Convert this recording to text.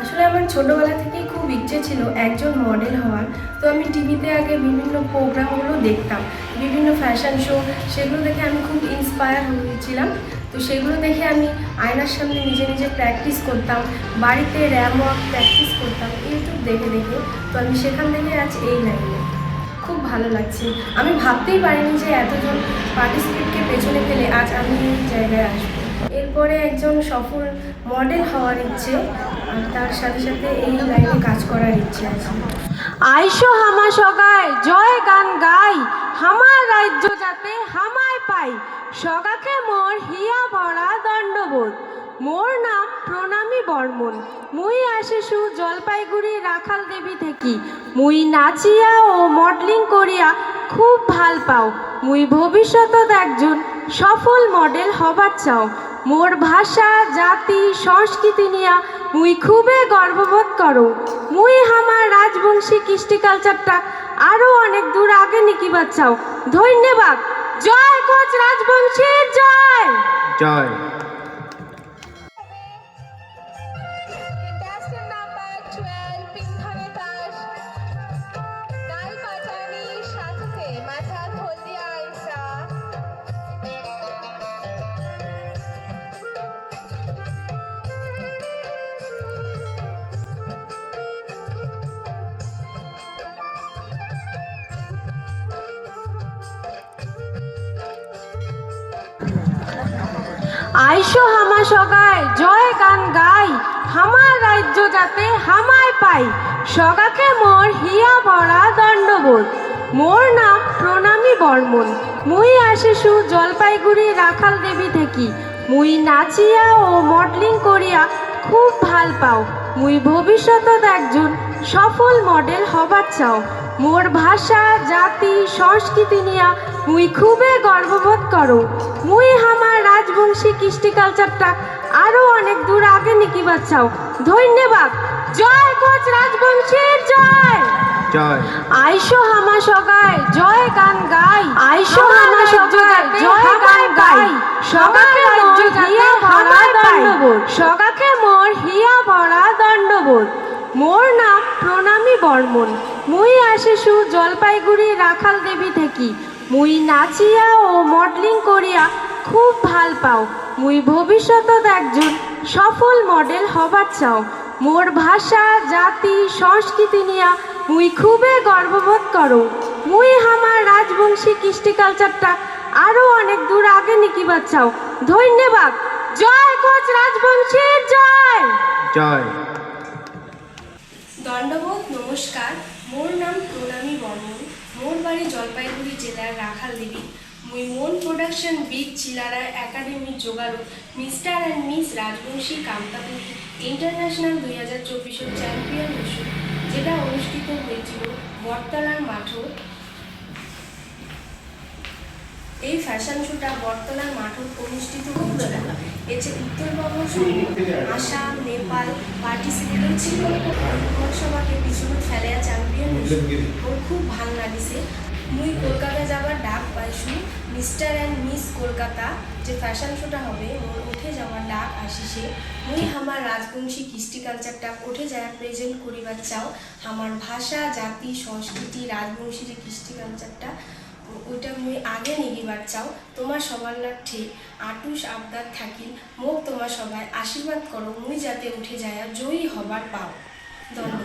আসলে আমার ছোটবেলা থেকেই খুব ইচ্ছে ছিল একজন মডেল হওয়ার। তো আমি টিভিতে আগে বিভিন্ন প্রোগ্রামগুলো দেখতাম। বিভিন্ন ফ্যাশন শো সেগুলো দেখে আমি খুব ইন্সপায়ার হয়েছিলাম। তো সেগুলো দেখে আমি আয়নার সামনে নিজে নিজে প্র্যাকটিস করতাম। বাড়িতে র্যাম ওয়াক প্র্যাকটিস করতাম ইউটিউব দেখে দেখে। তো আমি সেখান থেকে আজ এই লাইনে খুব ভালো লাগছে। আমি ভাবতেই পারিনি যে এতজন পার্টিসিপেটকে পেছনে ফেলে আজ আমি এই জায়গায় আসব। এরপরে একজন সফল মডেল হওয়ার ইচ্ছে তার সাথে সাথে এই লাইনে কাজ করার ইচ্ছে আছে। আইসো হামা সগায় জয় গান গাই, হামার রাজ্য যাতে হামায় পাই। সগাকে মোর হিয়া ভরা দণ্ডবোধ, মোর নাম প্রণামী বর্মন। মুই আসিসু জলপাইগুড়ি রাখাল দেবী থেকে। মুই নাচিয়া ও মডেলিং করিয়া খুব ভালো পাও। মুই ভবিষ্যতত একজন সফল মডেল হবার চাও। মোর ভাষা, জাতি, সংস্কৃতি নিয়া মুই খুবই গর্ববোধ করো। মুই আমার রাজবংশী কৃষ্টি কালচারটা আরও অনেক দূর আগে নিকিবার চাও। ধন্যবাদ। জয় কোচ রাজবংশী, জয়! জয়। আইসো হামা সগায় জয় গান গাই। হামার রাজ্য যাতে হামায় পাই। সগাকে মোর হিয়া ভরা দণ্ডবোধ। মোর নাম প্রণামী বর্মন। মুই আসিসু জলপাইগুড়ি রাখাল দেবী থেকে। মুই নাচিয়া ও মডেলিং করিয়া খুব ভালো পাও। মুই ভবিষ্যতত একজন সফল মডেল হবার চাও। মোর ভাষা জাতি সংস্কৃতি নিয়া মুই খুবই গর্ববোধ করো। মুই আমার রাজবংশী কৃষ্টি কালচারটা আরও অনেক দূর আগে নিকিবার চাও। ধন্যবাদ। জয় কোচ রাজবংশীর জয়! জয়। আইসো হামা সগায় জয় গান গাই। আইসো হামা সগায় জয় গান গাই। সগাকে মোর হিয়া ভরা দণ্ডবোধ। সগাকে মোর হিয়া ভরা দণ্ডবোধ। মোর নাম প্রণামী বর্মন। মুই আসিসু জলপাইগুড়ি রাখাল দেবী থেকে। মুই নাচিয়া ও মডেলিং করিয়া খুব ভালো পাও। মুই ভবিষ্যতত একজন সফল মডেল হবার চাও। মোর ভাষা, জাতি, সংস্কৃতি নিয়া মুই খুবই গর্ববোধ করো। মুই আমার রাজবংশী কৃষ্টি কালচারটা আরও অনেক দূর আগে নিকিবার চাও। ধন্যবাদ। জয় কোচ রাজবংশীর জয়! জয়। দণ্ডবোধ নমস্কার। মোর নাম প্রণামী বর্মন মোর বাড়ি জলপাইগুড়ি জেলার রাখাল দেবী। মুই মন প্রোডাকশন বিগ চিলারা academy জোগাড়ো mister and miss Rajbanshi Kamtapuri international দুই হাজার চব্বিশের চ্যাম্পিয়ন ইস্যু যেটা অনুষ্ঠিত হয়েছিল বটতলার মাঠও এই ফ্যাশন শোটা বটতলার মাঠত অনুষ্ঠিত হয়েছিল। এতে উত্তরবঙ্গ আসাম, নেপাল পার্টিসিপেট ছিল। মহোৎসবাকে পিছনে ফেলে চ্যাম্পিয়ন ওর খুব ভালো লাগিছে। মুই কলকাতা যাবার ডাক পাইছো। মিস্টার অ্যান্ড মিস কলকাতা, যে ফ্যাশন শোটা হবে মোর উঠে যাওয়ার ডাক আসিছে। মুই আমার রাজবংশী কৃষ্টি কালচারটা উঠে যায় প্রেজেন্ট করিবার চাও। আমার ভাষা, জাতি, সংস্কৃতি রাজবংশী যে কৃষ্টি কালচারটা ওইটা মুই আগে নিগিবার চাও। তোমার সবার না ঠিক। আটুস আবদার থাকি মোক তোমার সবাই আশীর্বাদ করো। মুই যাতে উঠে যায় জয়ী হবার পাও। ধন্যবাদ।